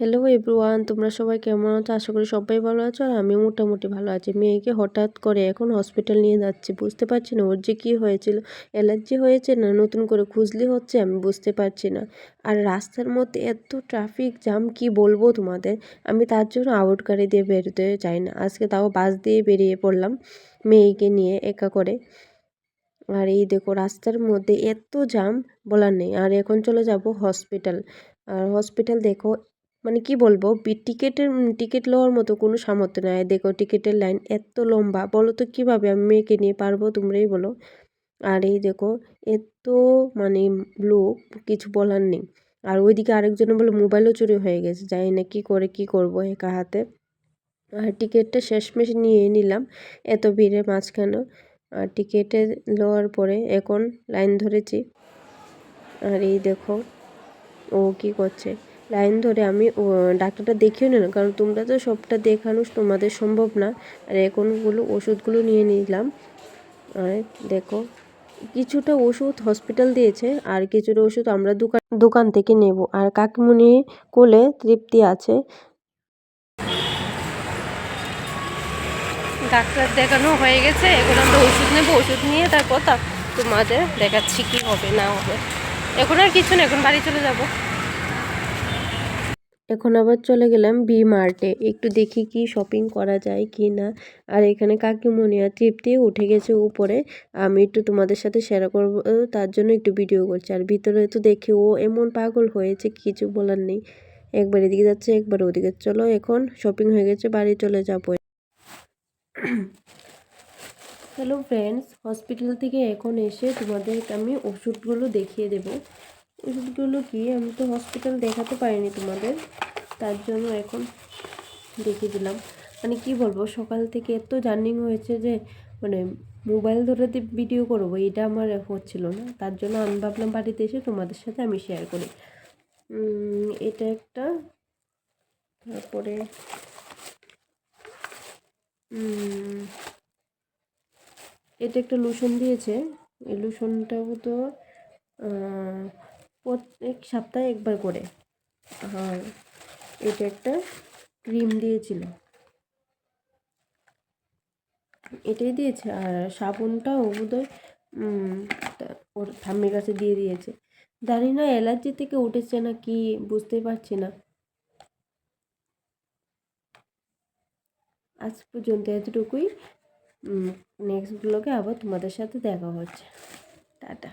Hello everyone তোমরা সবাই কেমন আছো? আশা করি সবাই ভালো আছো আর আমি মোটামুটি ভালো আছি। মেয়েকে হঠাৎ করে এখন হসপিটাল নিয়ে যাচ্ছি, বুঝতে পারছি না ওর যে কী হয়েছিল অ্যালার্জি হয়েছে না নতুন করে খুঁজলি হচ্ছে আমি বুঝতে পারছি না। আর রাস্তার মধ্যে এত ট্রাফিক জ্যাম কি বলব তোমাদের? আমি তার জন্য আউট গাড়ি দিয়ে বেরোতে চাই না। আজকে তাও বাস দিয়ে বেরিয়ে পড়লাম মেয়েকে নিয়ে একা করে। আর এই দেখো রাস্তার মধ্যে এত জাম বলার নেই। আর এখন চলে যাব হসপিটাল আর হসপিটাল দেখো মানে কি বলব? টিকিটের টিকিট লওয়ার মতো কোনো সামর্থ্য নেই। দেখো, টিকিটের লাইন এত লম্বা। বলো তো, কীভাবে আমি মেয়েকে নিয়ে পারব? তোমরাই বলো। আর এই দেখো, এত মানে লোক, কিছু বলার নেই। আর ওইদিকে আরেকজনে বলে, মোবাইলও চুরি হয়ে গেছে। জানি না কী করে, কি করব একা হাতে। আর টিকিটটা শেষমেশ নিয়ে নিলাম, এত ভিড়ের মাঝখানে। আর টিকিটে লওয়ার পরে এখন লাইন ধরেছি। আর এই দেখো, ও কি করছে? লাইন ধরে আমি ডাক্তারটা দেখিও না, কারণ তোমরা তো সবটা দেখানো তোমাদের সম্ভব না। আর এখনগুলো ওষুধগুলো নিয়ে নিলাম। আর দেখো, কিছুটা ওষুধ হসপিটাল দিয়েছে, আর কিছুটা ওষুধ আমরা দোকান দোকান থেকে নেব। আর কাকিমুনি কোলে তৃপ্তি আছে। ডাক্তার দেখানো হয়ে গেছে, এখন আমরা ওষুধ নেব, ওষুধ নিয়ে তারপর তোমাদের দেখাচ্ছি কি হবে, না হবে। এখন আর কিছু না, এখন বাড়ি চলে যাব। এখন আবার চলে গেলাম বি মার্টে একটু দেখি কি শপিং করা যায় কি না। আর এখানে কাকিমণি আর তৃপ্তি উঠে গেছে উপরে। আমি একটু তোমাদের সাথে শেয়ার করব, তার জন্য একটু ভিডিও করছি। আর ভিতরে তো দেখি ও এমন পাগল হয়েছে, কিছু বলার নেই। একবার এদিকে যাচ্ছে, একবার ওদিকে। চলো এখন শপিং হয়ে গেছে, বাড়ি চলে যাব। হ্যালো ফ্রেন্ডস হসপিটাল থেকে এখন এসে তোমাদের আমি ওষুধগুলো দেখিয়ে দেব। ওষুধগুলো কি? আমি তো হসপিটাল দেখাতে পারিনি তোমাদের। তার জন্য এখন দেখে দিলাম। মানে কি বলব, সকাল থেকে এত জার্নিং হয়েছে যে মানে মোবাইল ধরে ভিডিও করব, এটা আমার হচ্ছিল না। তার জন্য আমি ভাবলাম বাড়িতে এসে তোমাদের সাথে আমি শেয়ার করি। এটা একটা, তারপরে এটা একটা লোশন দিয়েছে। এই লোশনটাও তো প্রত্যেক সপ্তাহে একবার করে। আর এটা একটা ক্রিম দিয়েছিল। এটাই দিয়েছে। আর সাবুনটাও বোধহয় ওর ঠাম্মির কাছে দিয়ে দিয়েছে। জানি না, অ্যালার্জি থেকে উঠেছে না কি, বুঝতে পারছি না। আজ পর্যন্ত এতটুকুই। নেক্সট ব্লগে আবার তোমাদের সাথে দেখা হচ্ছে। টাটা।